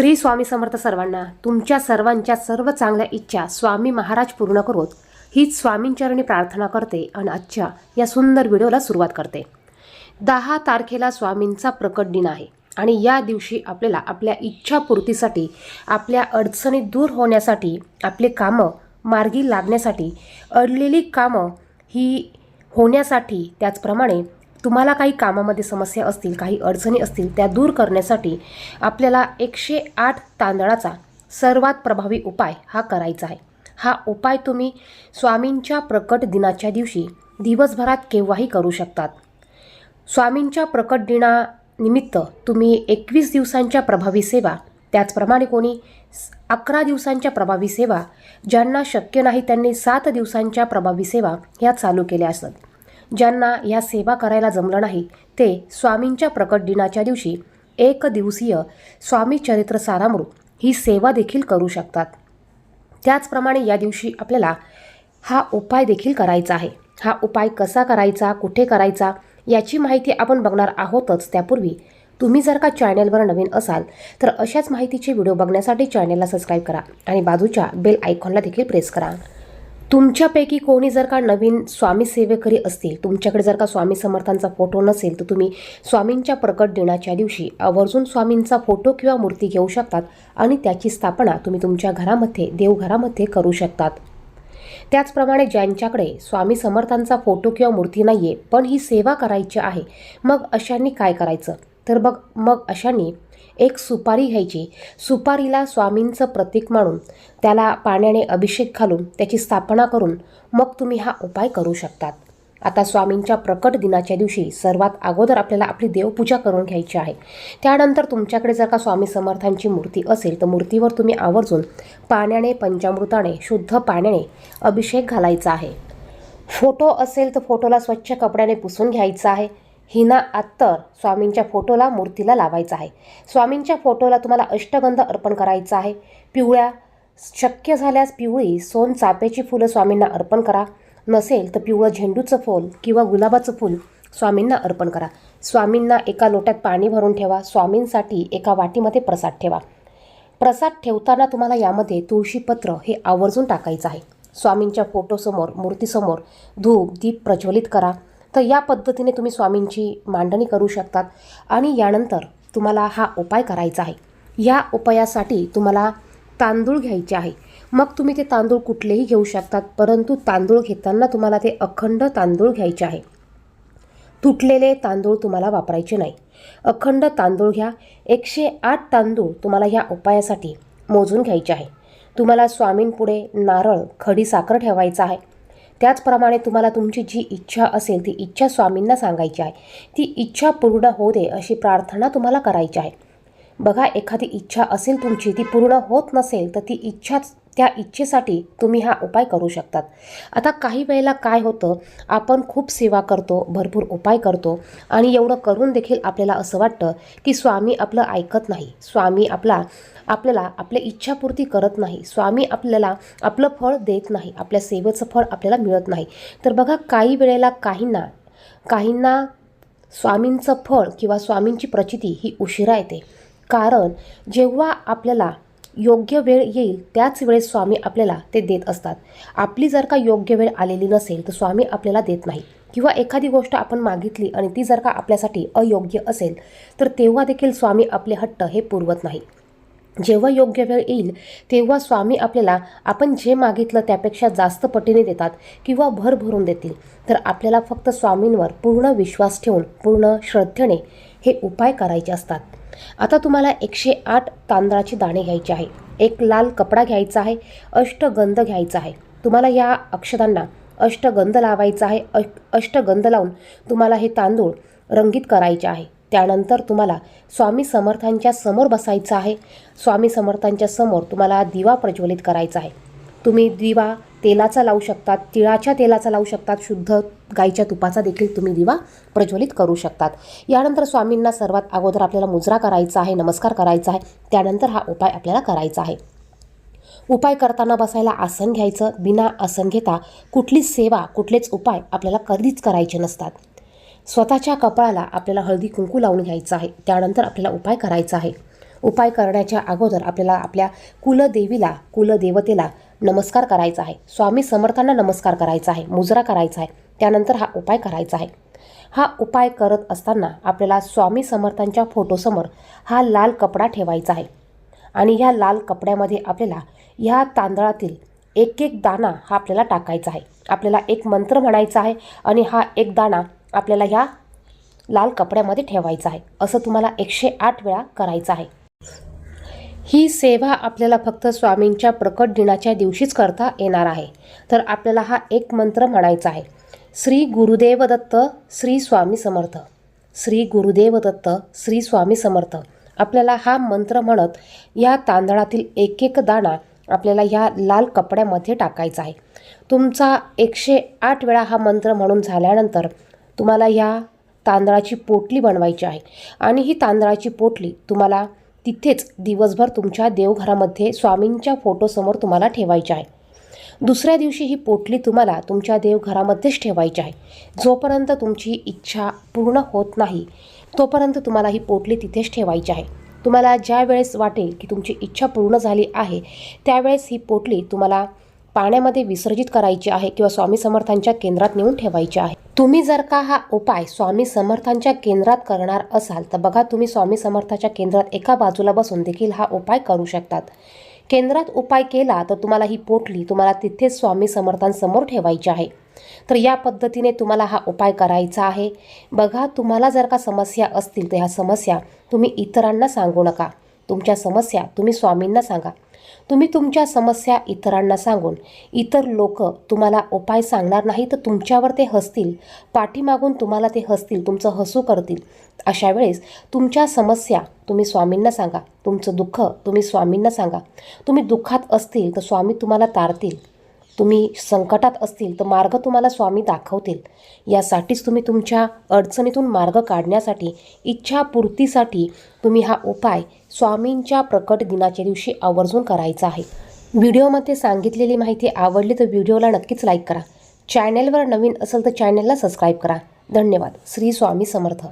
श्री स्वामी समर्थ सर्वांना तुमच्या सर्वांच्या सर्व चांगल्या इच्छा स्वामी महाराज पूर्ण करोत. हीच स्वामींचरणी प्रार्थना करते आणि आजच्या या सुंदर व्हिडिओला सुरुवात करते. दहा तारखेला स्वामींचा प्रकट दिन आहे आणि या दिवशी आपल्याला आपल्या इच्छापूर्तीसाठी आपल्या अडचणी दूर होण्यासाठी आपले कामं मार्गी लागण्यासाठी अडलेली कामं ही होण्यासाठी त्याचप्रमाणे तुम्हाला काही कामामध्ये समस्या असतील काही अडचणी असतील त्या दूर करण्यासाठी आपल्याला एकशे आठ तांदळाचा सर्वात प्रभावी उपाय हा करायचा आहे. हा उपाय तुम्ही स्वामींच्या प्रकट दिनाच्या दिवशी दिवसभरात केव्हाही करू शकतात. स्वामींच्या प्रकट दिनानिमित्त तुम्ही एकवीस दिवसांच्या प्रभावी सेवा त्याचप्रमाणे कोणी अकरा दिवसांच्या प्रभावी सेवा ज्यांना शक्य नाही त्यांनी सात दिवसांच्या प्रभावी सेवा ह्या चालू केल्या असत. ज्यांना या सेवा करायला जमलं नाही ते स्वामींच्या प्रकट दिनाच्या दिवशी एक दिवसीय स्वामी चरित्र सारामृत ही सेवा देखील करू शकतात. त्याचप्रमाणे या दिवशी आपल्याला हा उपाय देखील करायचा आहे. हा उपाय कसा करायचा कुठे करायचा याची माहिती आपण बघणार आहोतच. त्यापूर्वी तुम्ही जर का चॅनेलवर नवीन असाल तर अशाच माहितीचे व्हिडिओ बघण्यासाठी चॅनेलला सबस्क्राईब करा आणि बाजूच्या बेल आयकॉनला देखील प्रेस करा. तुमच्यापैकी कोणी जर का नवीन स्वामी सेवेकरी असतील तुमच्याकडे जर का स्वामी समर्थांचा फोटो नसेल तर तुम्ही स्वामींच्या प्रकट दिनाच्या दिवशी आवर्जून स्वामींचा फोटो किंवा मूर्ती घेऊ शकतात आणि त्याची स्थापना तुम्ही तुमच्या घरामध्ये देवघरामध्ये करू शकतात. त्याचप्रमाणे ज्यांच्याकडे स्वामी समर्थांचा फोटो किंवा मूर्ती नाही आहे पण ही सेवा करायची आहे मग अशांनी काय करायचं? तर बघ मग अशांनी एक सुपारी घ्यायची. सुपारीला स्वामींचं प्रतीक मानून त्याला पाण्याने अभिषेक घालून त्याची स्थापना करून मग तुम्ही हा उपाय करू शकतात. आता स्वामींच्या प्रकट दिनाच्या दिवशी सर्वात अगोदर आपल्याला आपली देवपूजा करून घ्यायची आहे. त्यानंतर तुमच्याकडे जर का स्वामी समर्थांची मूर्ती असेल तर मूर्तीवर तुम्ही आवर्जून पाण्याने पंचामृताने शुद्ध पाण्याने अभिषेक घालायचा आहे. फोटो असेल तर फोटोला स्वच्छ कपड्याने पुसून घ्यायचा आहे. हिना अत्तर स्वामींच्या फोटोला मूर्तीला लावायचा आहे. स्वामींच्या फोटोला तुम्हाला अष्टगंध अर्पण करायचा आहे. पिवळ्या शक्य झाल्यास पिवळी सोन चापेची फुलं स्वामींना अर्पण करा. नसेल तर पिवळं झेंडूचं फूल किंवा गुलाबाचं फूल स्वामींना अर्पण करा. स्वामींना एका लोट्यात पाणी भरून ठेवा. स्वामींसाठी एका वाटीमध्ये प्रसाद ठेवा. प्रसाद ठेवताना तुम्हाला यामध्ये तुळशीपत्र हे आवर्जून टाकायचं आहे. स्वामींच्या फोटोसमोर मूर्तीसमोर धूप दीप प्रज्वलित करा. तर या पद्धतीने तुम्ही स्वामींची मांडणी करू शकतात. आणि यानंतर तुम्हाला हा उपाय करायचा आहे. या उपायासाठी तुम्हाला तांदूळ घ्यायचे आहे. मग तुम्ही ते तांदूळ कुठलेही घेऊ शकतात परंतु तांदूळ घेताना तुम्हाला ते अखंड तांदूळ घ्यायचे आहे. तुटलेले तांदूळ तुम्हाला वापरायचे नाही. अखंड तांदूळ घ्या. एकशे आठ तांदूळ तुम्हाला ह्या उपायासाठी मोजून घ्यायचे आहे. तुम्हाला स्वामींपुढे नारळ खडी साखर ठेवायचा आहे. त्याचप्रमाणे तुम्हाला तुमची जी इच्छा असेल ती इच्छा स्वामींना सांगायची आहे. ती इच्छा पूर्ण होऊ दे अशी प्रार्थना तुम्हाला करायची आहे. बघा एखादी इच्छा असेल तुमची ती पूर्ण होत नसेल तर ती इच्छाच त्या इच्छेसाठी तुम्ही हा उपाय करू शकतात. आता काही वेळेला काय होतं आपण खूप सेवा करतो भरपूर उपाय करतो आणि एवढं करून देखील आपल्याला असं वाटतं की स्वामी आपलं ऐकत नाही. स्वामी आपला आपल्याला आपल्या इच्छापूर्ती करत नाही. स्वामी आपल्याला आपलं फळ देत नाही. आपल्या सेवेचं फळ आपल्याला मिळत नाही. तर बघा काही वेळेला काहींना काहींना स्वामींचं फळ किंवा स्वामींची प्रचिती ही उशिरा येते. कारण जेव्हा आपल्याला योग्य वेळ येईल त्याच वेळेस स्वामी आपल्याला ते देत असतात. आपली जर का योग्य वेळ आलेली नसेल तर स्वामी आपल्याला देत नाही किंवा एखादी गोष्ट आपण मागितली आणि ती जर का आपल्यासाठी अयोग्य असेल तर तेव्हा देखील स्वामी आपले हट्ट हे पुरवत नाही जेव्हा योग्य वेळ येईल तेव्हा स्वामी आपल्याला आपण जे मागितलं त्यापेक्षा जास्त पटीने देतात किंवा भर भरून देतील. तर आपल्याला फक्त स्वामींवर पूर्ण विश्वास ठेवून पूर्ण श्रद्धेने हे उपाय करायचे असतात. आता तुम्हाला एकशे आठ तांदळाचे दाणे घ्यायचे आहे. एक लाल कपडा घ्यायचा आहे. अष्टगंध घ्यायचा आहे. तुम्हाला या अक्षतांना अष्टगंध लावायचा आहे. अष्टगंध लावून तुम्हाला हे तांदूळ रंगीत करायचे आहे. त्यानंतर तुम्हाला स्वामी समर्थांच्या समोर बसायचं आहे. स्वामी समर्थांच्या समोर तुम्हाला दिवा प्रज्वलित करायचा आहे. तुम्ही दिवा तेलाचा लावू शकतात तिळाच्या तेलाचा लावू शकतात शुद्ध गाईच्या तुपाचा देखील तुम्ही दिवा प्रज्वलित करू शकतात. यानंतर स्वामींना सर्वात अगोदर आपल्याला मुजरा करायचा आहे नमस्कार करायचा आहे त्यानंतर हा उपाय आपल्याला करायचा आहे. उपाय करताना बसायला आसन घ्यायचं बिना आसन घेता कुठलीच सेवा कुठलेच उपाय आपल्याला कधीच करायचे नसतात. स्वतःच्या कपाळाला आपल्याला हळदी कुंकू लावून घ्यायचं आहे त्यानंतर आपल्याला उपाय करायचा आहे. उपाय करण्याच्या अगोदर आपल्याला आपल्या कुलदेवीला कुलदेवतेला नमस्कार करायचा आहे. स्वामी समर्थांना नमस्कार करायचा आहे. मुजरा करायचा आहे. त्यानंतर हा उपाय करायचा आहे. हा उपाय करत असताना आपल्याला स्वामी समर्थांच्या फोटोसमोर हा लाल कपडा ठेवायचा आहे. आणि ह्या लाल कपड्यामध्ये आपल्याला ह्या तांदळातील एक एक दाणा हा आपल्याला टाकायचा आहे. आपल्याला एक मंत्र म्हणायचा आहे आणि हा एक दाणा आपल्याला ह्या लाल कपड्यामध्ये ठेवायचा आहे. असं तुम्हाला एकशे आठ वेळा करायचं आहे. ही सेवा आपल्याला फक्त स्वामींच्या प्रकट दिनाच्या दिवशीच करता येणार आहे. तर आपल्याला हा एक मंत्र म्हणायचा आहे. श्री गुरुदेव दत्त श्री स्वामी समर्थ. श्री गुरुदेव दत्त श्री स्वामी समर्थ. आपल्याला हा मंत्र म्हणत या तांदळातील एक एक दाणा आपल्याला ह्या लाल कपड्यामध्ये टाकायचा आहे. तुमचा एकशे आठ वेळा हा मंत्र म्हणून झाल्यानंतर तुम्हाला ह्या तांदळाची पोटली बनवायची आहे. आणि ही तांदळाची पोटली तुम्हाला तिथेच दिवसभर तुमच्या देवघरामध्ये स्वामींच्या फोटोसमोर तुम्हाला ठेवायची आहे. दुसऱ्या दिवशी ही पोटली तुम्हाला तुमच्या देवघरामध्येच ठेवायची आहे. जोपर्यंत तुमची इच्छा पूर्ण होत नाही तोपर्यंत तुम्हाला ही पोटली तिथेच ठेवायची आहे. तुम्हाला ज्या वेळेस वाटेल की तुमची इच्छा पूर्ण झाली आहे त्यावेळेस ही पोटली तुम्हाला पाण्यामध्ये विसर्जित करायची आहे किंवा स्वामी समर्थांच्या केंद्रात नेऊन ठेवायची आहे. तुम्ही जर का हा उपाय स्वामी समर्थांच्या केंद्रात करणार असाल तर बघा तुम्ही स्वामी समर्थाच्या केंद्रात एका बाजूला बसून देखील हा उपाय करू शकतात. केंद्रात उपाय केला तर तुम्हाला ही पोटली तुम्हाला तिथेच स्वामी समर्थांसमोर ठेवायची आहे. तर या पद्धतीने तुम्हाला हा उपाय करायचा आहे. बघा तुम्हाला जर का समस्या असतील तर ह्या समस्या तुम्ही इतरांना सांगू नका. तुमच्या समस्या तुम्ही स्वामींना सांगा. तुम्ही तुमच्या समस्या इतरांना सांगून इतर लोक तुम्हाला उपाय सांगणार नाही तर तुमच्यावर ते हसतील. पाठीमागून तुम्हाला ते हसतील तुमचं हसू करतील. अशा वेळेस तुमच्या समस्या तुम्ही स्वामींना सांगा. तुमचं दुःख तुम्ही स्वामींना सांगा. तुम्ही दुःखात असतील तर स्वामी तुम्हाला तारतील. तुम्ही संकटात असतील तर मार्ग तुम्हाला स्वामी दाखवतील. यासाठीच तुम्ही तुमच्या अडचणीतून मार्ग काढण्यासाठी इच्छापूर्तीसाठी तुम्ही हा उपाय स्वामींच्या प्रकट दिनाच्या दिवशी आवर्जून करायचा आहे. व्हिडिओमध्ये सांगितलेली माहिती आवडली तर व्हिडिओला नक्कीच लाईक करा. चॅनेलवर नवीन असेल तर चॅनेलला सबस्क्राईब करा. धन्यवाद. श्री स्वामी समर्थ.